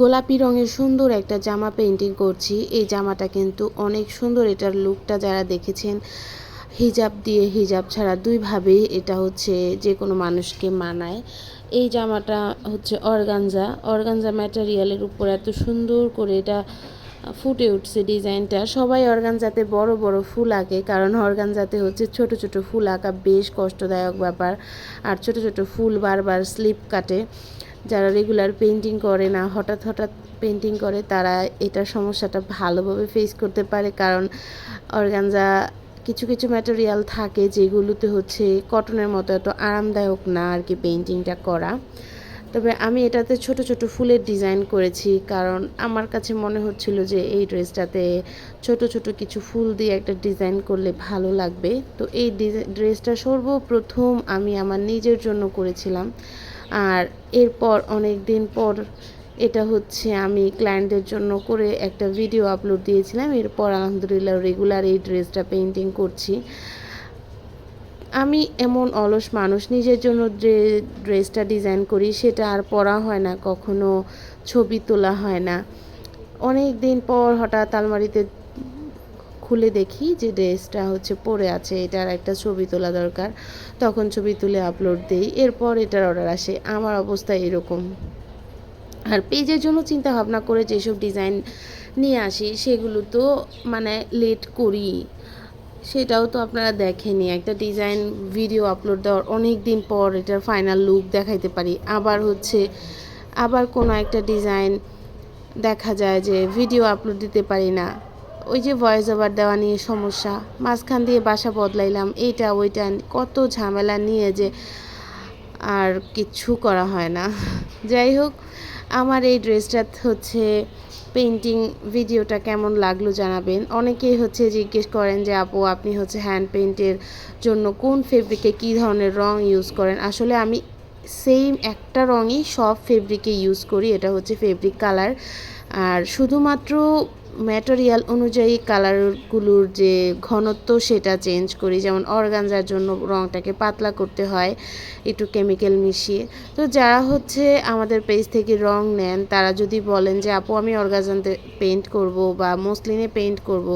গোলাপি রঙের সুন্দর একটা জামা পেন্টিং করছি। এই জামাটা কিন্তু অনেক সুন্দর এটার লুকটা যারা দেখেছেন, হিজাব দিয়ে হিজাব ছাড়া দুইভাবেই এটা হচ্ছে যে কোনো মানুষকে মানায়। এই জামাটা হচ্ছে অর্গানজা। অর্গানজা ম্যাটেরিয়ালের উপর এত সুন্দর করে এটা ফুটে উঠছে ডিজাইনটা। সবাই অর্গানজাতে বড় বড় ফুল আঁকে, কারণ অর্গানজাতে হচ্ছে ছোট ছোট ফুল আঁকা বেশ কষ্টদায়ক ব্যাপার। আর ছোট ছোট ফুল বারবার স্লিপ কাটে। যারা রেগুলার পেন্টিং করে না, হঠাৎ হঠাৎ পেন্টিং করে, তারা এটার সমস্যাটা ভালোভাবে ফেস করতে পারে। কারণ অর্গানজা কিছু কিছু ম্যাটেরিয়াল থাকে যেগুলোতে হচ্ছে কটনের মতো এত আরামদায়ক না আর কি পেন্টিংটা করা। তবে আমি এটাতে ছোট ছোট ফুলের ডিজাইন করেছি, কারণ আমার কাছে মনে হচ্ছিল যে এই ড্রেসটাতে ছোট ছোট কিছু ফুল দিয়ে একটা ডিজাইন করলে ভালো লাগবে। তো এই ড্রেসটা সর্বপ্রথম আমি আমার নিজের জন্য করেছিলাম। আর এরপর অনেক দিন পর এটা হচ্ছে আমি ক্লায়েন্টদের জন্য করে একটা ভিডিও আপলোড দিয়েছিলাম। এরপর আলহামদুলিল্লাহ রেগুলার এই ড্রেসটা পেন্টিং করছি। আমি এমন অলস মানুষ, নিজের জন্য যে ড্রেসটা ডিজাইন করি সেটা আর পরা হয় না, কখনো ছবি তোলা হয় না। অনেক দিন পর হঠাৎ আলমারিতে খুলে দেখি যে ড্রেসটা হচ্ছে পরে আছে, এটার একটা ছবি তোলা দরকার। তখন ছবি তুলে আপলোড দিই, এরপর এটার অর্ডার আসে। আমার অবস্থা এরকম। আর পেজের জন্য চিন্তা ভাবনা করে যেসব ডিজাইন নিয়ে আসি, সেগুলো তো মানে লেট করি। সেটাও তো আপনারা দেখেনি একটা ডিজাইন ভিডিও আপলোড দেওয়ার অনেক দিন পর এটার ফাইনাল লুক দেখাইতে পারি। আবার হচ্ছে, আবার কোনো একটা ডিজাইন দেখা যায় যে ভিডিও আপলোড দিতে পারি না। ওই যে ভয়েস ওভার দেওয়া নিয়ে সমস্যা, মাঝখান দিয়ে বাসা বদলাইলাম, এইটা ওইটা, কত ঝামেলা নিয়ে যে আর কিচ্ছু করা হয় না। যাই হোক, আমার এই ড্রেসটা হচ্ছে পেন্টিং ভিডিওটা কেমন লাগল জানাবেন। অনেকেই হচ্ছে জিজ্ঞেস করেন যে, আপু, আপনি হচ্ছে হ্যান্ড পেন্টের জন্য কোন ফেব্রিকে কী ধরনের রং ইউজ করেন? আসলে আমি সেম একটা রঙই সব ফেব্রিকে ইউজ করি, এটা হচ্ছে ফেব্রিক কালার আর শুধুমাত্র ম্যাটেরিয়াল অনুযায়ী কালারগুলোর যে ঘনত্ব সেটা চেঞ্জ করি, যেমন অর্গানজার জন্য রঙটাকে পাতলা করতে হয়, একটু কেমিক্যাল মিশিয়ে। তো যারা হচ্ছে আমাদের পেজ থেকে রং নেন, তারা যদি বলেন যে, আপু, আমি অর্গানজাতে পেন্ট করব বা মসলিনে পেন্ট করব,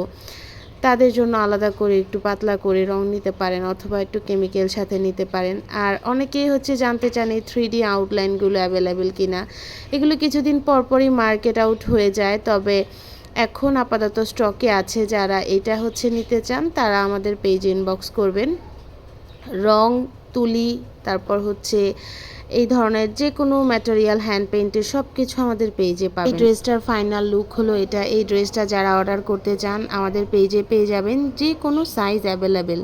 তাদের জন্য আলাদা করে একটু পাতলা করে রং নিতে পারেন অথবা একটু কেমিক্যাল সাথে নিতে পারেন। আর অনেকেই হচ্ছে জানতে চান এই থ্রি ডি আউটলাইনগুলো অ্যাভেলেবেল কিনা। এগুলো কিছুদিন পরপরই মার্কেট আউট হয়ে যায়, তবে এখন আপাতত স্টকে আছে যারা এটা হচ্ছে নিতে চান, তারা আমাদের পেজ ইনবক্স করবেন। রং, তুলি, তারপর হচ্ছে এই ধরনের যে কোনো ম্যাটেরিয়াল হ্যান্ড পেন্টের সব কিছু আমাদের পেজে পাবেন। এই ড্রেসটার ফাইনাল লুক হলো এটা। এই ড্রেসটা যারা অর্ডার করতে চান, আমাদের পেজে পেয়ে যাবেন। যে কোনো সাইজ অ্যাভেলেবেল